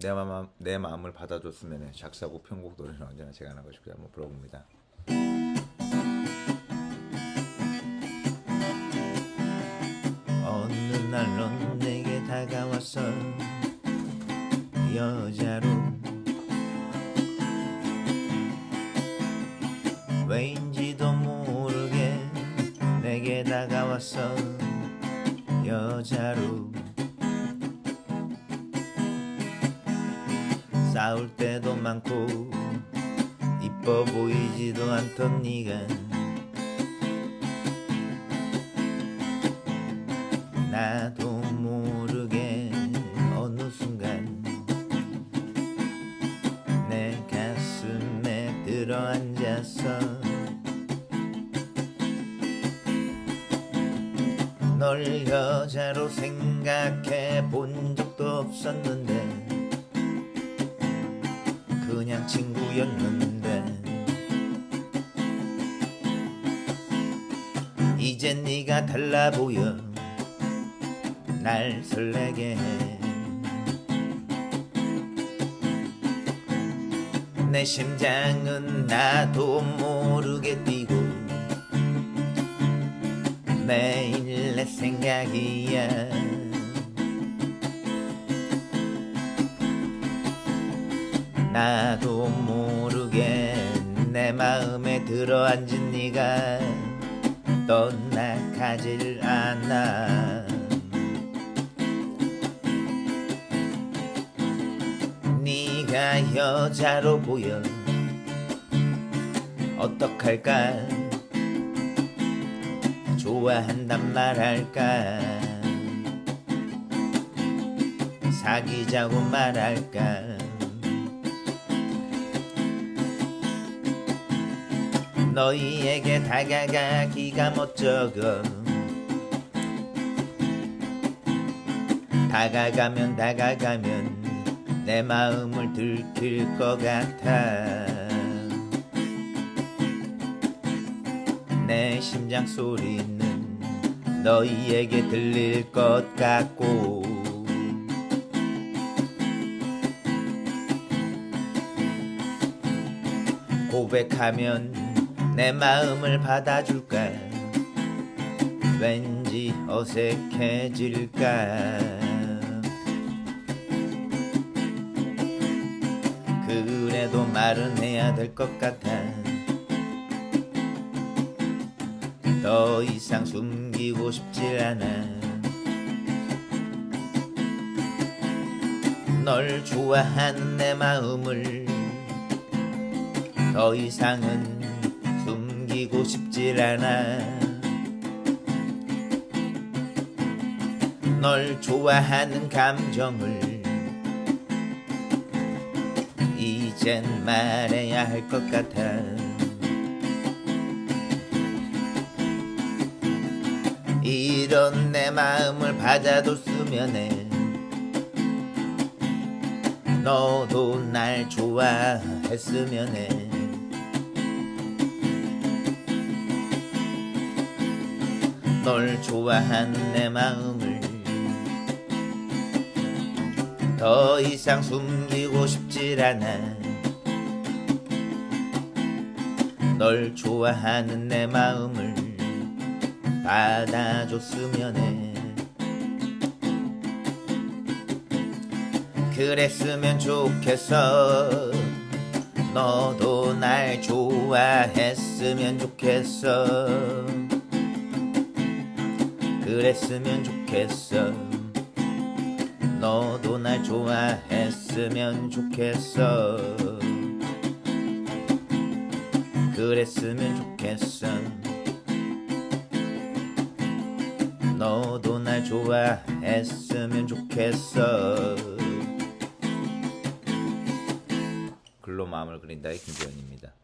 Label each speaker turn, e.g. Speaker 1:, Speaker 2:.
Speaker 1: 내 마음 내 마음을 받아줬으면 작사곡 편곡 노래는 언제나 제가 하는 것이고요. 한번 불러봅니다. 어느 날 넌 내게 다가왔어 여자로 왜인지도 모르게 내게 다가왔어 여자로 싸울 때도 많고 이뻐 보이지도 않던 네가 나도 모르게 어느 순간 내 가슴에 들어앉았어 널 여자로 생각해 본 적도 없었는데 친구였는데 이제 네가 달라 보여 날 설레게 해. 내 심장은 나도 모르게 뛰고 매일 내 생각이야 나도 모르게 내 마음에 들어앉은 네가 떠나가질 않아. 네가 여자로 보여. 어떡할까? 좋아한단 말할까? 사귀자고 말할까 너희에게 다가가기가 멋쩍어 다가가면 다가가면 내 마음을 들킬 것 같아. 내 심장 소리는 너희에게 들릴 것 같고. 고백하면 내 마음을 받아줄까? 왠지 어색해질까? 그래도 말은 해야 될 것 같아. 더 이상 숨기고 싶질 않아. 널 좋아하는 내 마음을 더 이상은 숨기고 싶질 않아. 널 좋아하는 감정을 이젠 말해야 할 것 같아. 이런 내 마음을 받아줬으면 해 너도 날 좋아했으면 해 널 좋아하는 내 마음을 더 이상 숨기고 싶질 않아. 널 좋아하는 내 마음을 받아줬으면 해. 그랬으면 좋겠어. 너도 날 좋아했으면 좋겠어 그랬으면 좋겠어. 너도 날 좋아했으면 좋겠어. 그랬으면 좋겠어. 너도 날 좋아했으면 좋겠어. 글로 마음을 그린다의 김재현입니다